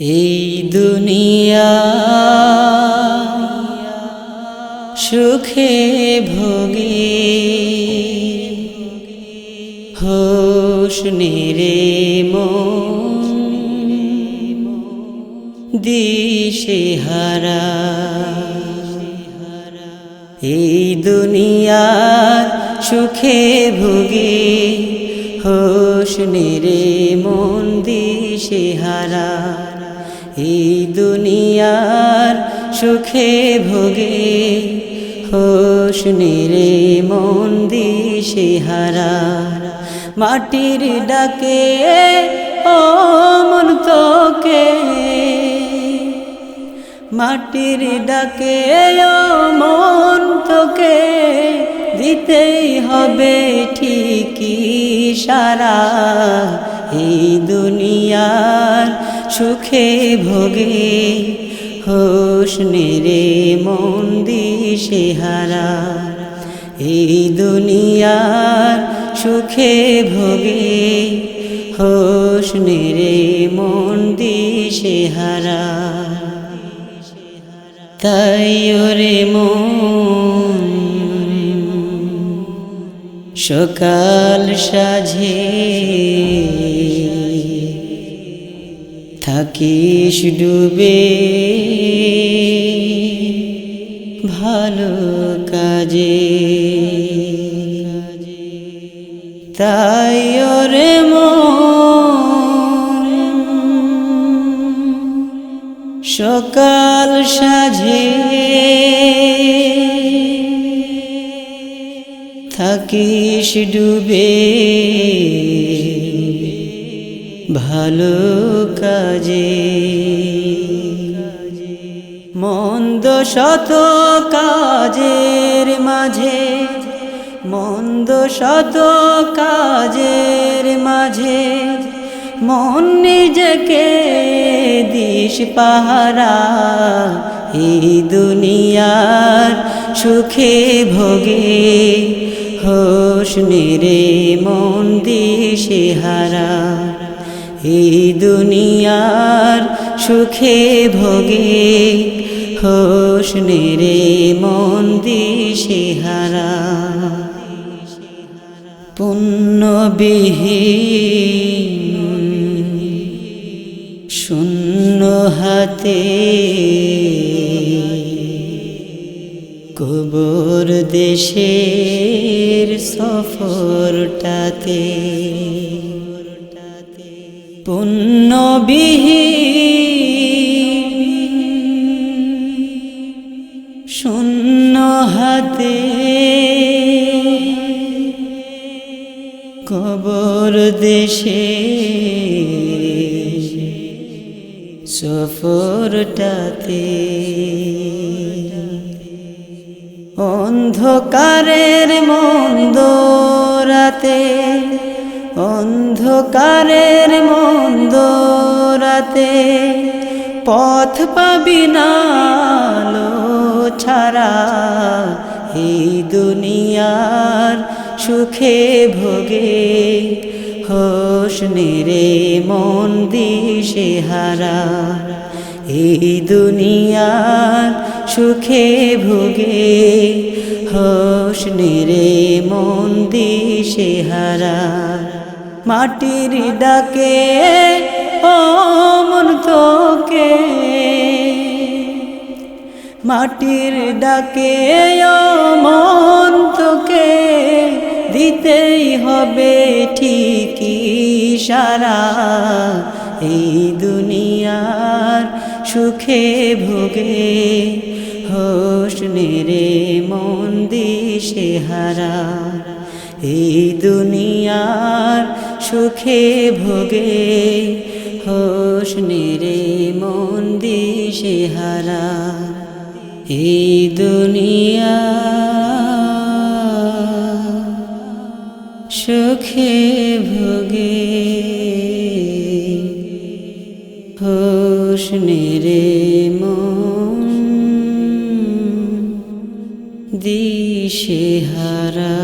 এই দুনিয়া সুখে ভোগে, হোশ নেরে দিশে হারা। এই দুনিয়ার সুখে ভোগে, হোশ নেরে মন দিশে হারা। এই দুনিয়ার সুখে ভোগে, হোশ নেরে মন দিশে হারা মাটির ডাকে, ও মন তোকে। মাটির ডাকে, ও তোকে। দিতেই হবে ঠিকই সারা। এই দুনিয়ার সুখে ভোগে, হোশ নেরে মন দিশে হারা। এই দুনিয়ার সুখে ভোগে, হোশ নেরে মন দিশে হারা। তাই ওরে মন, সকাল সাঝে থাকিস ডুবে। ভালো কাজে। তাই মন সকাল সাঝে থাকিস ডুবে। ভালো কাজে। মন্দ শত কাজের মাঝে, মন্দ শত কাজের মাঝে, মন নিজকে দিস পাহারা। এই দুনিয়ার সুখে ভোগে, হোশ নেরে মন দিশে হারা। এই দুনিয়ার সুখে ভোগে, হোশ নেরে মন দিশে হারা। পুণ্যবিহীন, শূন্য হাতে কবর দেশের সফরটাতে পুণ্যবিহীন শূন্য হাতে কবর দেশে সফরটাতে অন্ধকারের মন্দ রাতে অন্ধকারের মন্দ পথ পাবি না ছাড়া। এই দুনিয়ার সুখে ভোগে হোশ নেরে মন দিশে হারা। এই দুনিয়ার সুখে ভোগে হোশ নেরে মন দিশে হারা। মাটির ডাকে, ও মন তোকে। মাটির ডাকে, ও মন তোকে। দিতেই হবে ঠিকই সারা এই দুনিয়ার সুখে ভোগে। হোশ নেরে মন হারা এই দুনিয়ার সুখে ভোগে। হোশ নেরে মন দিশে হারা। এই দুনিয়া সুখে ভোগে। হোশ নেরে মন দিশে হারা।